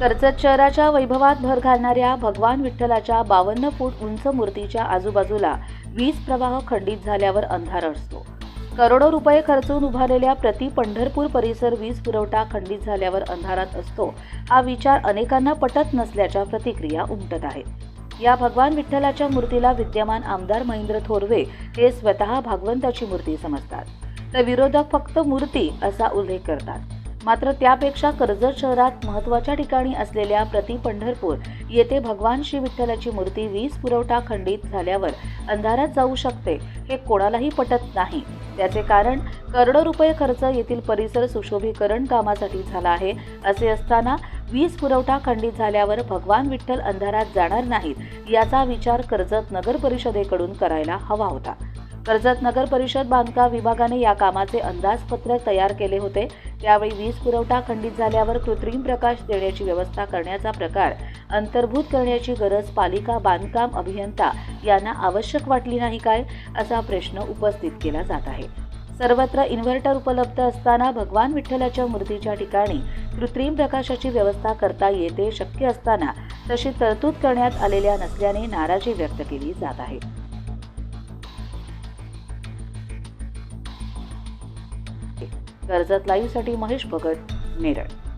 कर्जत शहराच्या वैभवात भर घालणाऱ्या भगवान विठ्ठलाच्या बावन्न फूट उंच मूर्तीच्या आजूबाजूला वीज प्रवाह खंडित झाल्यावर अंधार असतो. करोडो रुपये खर्चून उभारलेल्या प्रति पंढरपूर परिसर वीज पुरवठा खंडित झाल्यावर अंधारात असतो हा विचार अनेकांना पटत नसल्याच्या प्रतिक्रिया उमटत आहेत. या भगवान विठ्ठलाच्या मूर्तीला विद्यमान आमदार महेंद्र थोरवे हे स्वतः भागवंताची मूर्ती समजतात. तर विरोधक फक्त मूर्ती असा उल्लेख करतात. मात्र त्यापेक्षा कर्जत शहरात महत्त्वाच्या ठिकाणी असलेल्या प्रति पंढरपूर येथे भगवान श्री विठ्ठलाची मूर्ती वीज पुरवठा खंडित झाल्यावर अंधारात जाऊ शकते हे कोणालाही पटत नाही. त्याचे कारण करोडो रुपये खर्च येथील परिसर सुशोभीकरण कामासाठी झाला आहे असे असताना वीज पुरवठा खंडित झाल्यावर भगवान विठ्ठल अंधारात जाणार नाहीत याचा विचार कर्जत नगर परिषदेकडून करायला हवा होता. कर्जत नगर परिषद बांधकाम विभागाने या कामाचे अंदाजपत्रक तयार केले होते. त्यावेळी वीज पुरवठा खंडित झाल्यावर कृत्रिम प्रकाश देण्याची व्यवस्था करण्याचा प्रकार अंतर्भूत करण्याची गरज पालिका बांधकाम अभियंता यांना आवश्यक वाटली नाही काय असा प्रश्न उपस्थित केला जात आहे. सर्वत्र इन्व्हर्टर उपलब्ध असताना भगवान विठ्ठलाच्या मूर्तीच्या ठिकाणी कृत्रिम प्रकाशाची व्यवस्था करता येते शक्य असताना तशी तरतूद करण्यात आलेल्या नसल्याने नाराजी व्यक्त केली जात आहे. कर्जत लाईव्हसाठी महेश भगत नेरळ